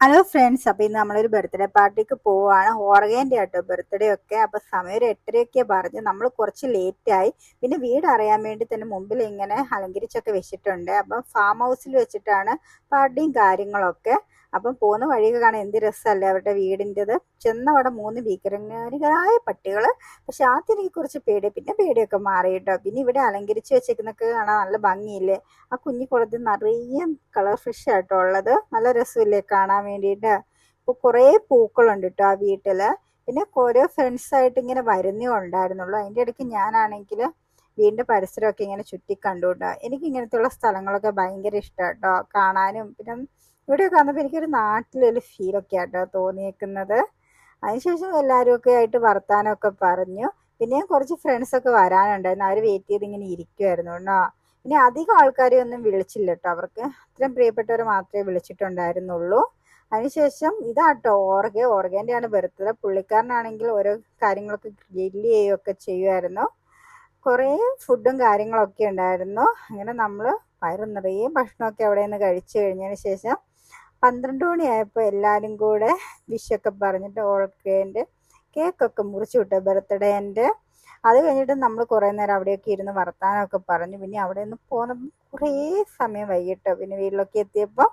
Hello friends അപ്പോൾ ഇന്ന് നമ്മളൊരു ബർത്ത്ഡേ പാർട്ടിക്ക് പോവാണ്. ഓർഗേന്റെ ആട്ടോ ബർത്ത്ഡേ ഒക്കെ. അപ്പോൾ സമയം ഒരു എട്ടരയൊക്കെ പറഞ്ഞ് നമ്മൾ കുറച്ച് ലേറ്റ് ആയി. പിന്നെ വീട് അറിയാൻ വേണ്ടി തന്നെ മുമ്പിൽ ഇങ്ങനെ അലങ്കരിച്ചൊക്കെ വെച്ചിട്ടുണ്ട്. അപ്പം ഫാം ഹൗസിൽ വെച്ചിട്ടാണ് പാർട്ടിയും കാര്യങ്ങളൊക്കെ. അപ്പം പോകുന്ന വഴിയൊക്കെ കാണാൻ എന്ത് രസമല്ലേ അവരുടെ വീടിന്റെത്. ചെന്നവിടെ മൂന്ന് ഭീകരകാരികളായ പട്ടികൾ പക്ഷെ ആദ്യം എനിക്ക് കുറച്ച് പേടി പിന്നെ പേടിയൊക്കെ മാറി കേട്ടോ. പിന്നെ ഇവിടെ അലങ്കരിച്ച് വെച്ചേക്കുന്നൊക്കെ കാണാൻ നല്ല ഭംഗിയില്ലേ? ആ കുഞ്ഞി കുളത്തിൽ നിറയെ കളർ ഫിഷ് ആയിട്ടോ ഉള്ളത്. നല്ല രസമില്ലേ കാണാൻ വേണ്ടിയിട്ട്. ഇപ്പോൾ കുറേ പൂക്കളുണ്ട് കേട്ടോ ആ വീട്ടിൽ പിന്നെ ഓരോ ഫ്രണ്ട്സായിട്ട് ഇങ്ങനെ വരുന്നേ ഉണ്ടായിരുന്നുള്ളൂ. അതിന്റെ ഇടയ്ക്ക് ഞാനാണെങ്കിൽ വീടിന്റെ പരിസരമൊക്കെ ഇങ്ങനെ ചുറ്റി കണ്ടുകൊണ്ടാണ് എനിക്ക് ഇങ്ങനത്തെയുള്ള സ്ഥലങ്ങളൊക്കെ ഭയങ്കര ഇഷ്ടമാണ് കേട്ടോ കാണാനും. പിന്നെ ഇവിടെയൊക്കെ വന്നപ്പോൾ എനിക്കൊരു നാട്ടിലൊരു ഫീലൊക്കെ ആട്ടോ തോന്നിയേക്കുന്നത്. അതിനുശേഷം എല്ലാവരും ഒക്കെ ആയിട്ട് വർത്താനമൊക്കെ പറഞ്ഞു. പിന്നെയും കുറച്ച് ഫ്രണ്ട്സൊക്കെ വരാനുണ്ടായിരുന്നു. അവർ വെയിറ്റ് ചെയ്ത് ഇങ്ങനെ ഇരിക്കുമായിരുന്നു കേട്ടോ. പിന്നെ അധികം ആൾക്കാരെ ഒന്നും വിളിച്ചില്ല കേട്ടോ. അവർക്ക് അത്രയും പ്രിയപ്പെട്ടവർ മാത്രമേ വിളിച്ചിട്ടുണ്ടായിരുന്നുള്ളൂ. അതിനുശേഷം ഇതാട്ടോ ഓർഗെ ഓർഗേന്റെയാണ് ബർത്ത്ഡേ പുള്ളിക്കാരനാണെങ്കിൽ ഓരോ കാര്യങ്ങളൊക്കെ ഗ്രില്ല് ചെയ്യുകയൊക്കെ ചെയ്യുമായിരുന്നു. കുറേ ഫുഡും കാര്യങ്ങളൊക്കെ ഉണ്ടായിരുന്നു. അങ്ങനെ നമ്മൾ വയറ് നിറയെ ഭക്ഷണമൊക്കെ അവിടെ നിന്ന് കഴിച്ചു കഴിഞ്ഞതിന് ശേഷം പന്ത്രണ്ട് മണിയായപ്പോൾ എല്ലാവരും കൂടെ വിഷൊക്കെ പറഞ്ഞിട്ട് ഓൾക്കേന്റെ കേക്കൊക്കെ മുറിച്ചു വിട്ടു ബർത്ത്ഡേന്റെ. അത് കഴിഞ്ഞിട്ട് നമ്മൾ കുറേ നേരം അവിടെയൊക്കെ ഇരുന്ന് വർത്താനമൊക്കെ പറഞ്ഞു. പിന്നെ അവിടെ നിന്ന് പോകുന്ന കുറേ സമയം വൈകിട്ടോ. പിന്നെ വീട്ടിലൊക്കെ എത്തിയപ്പോൾ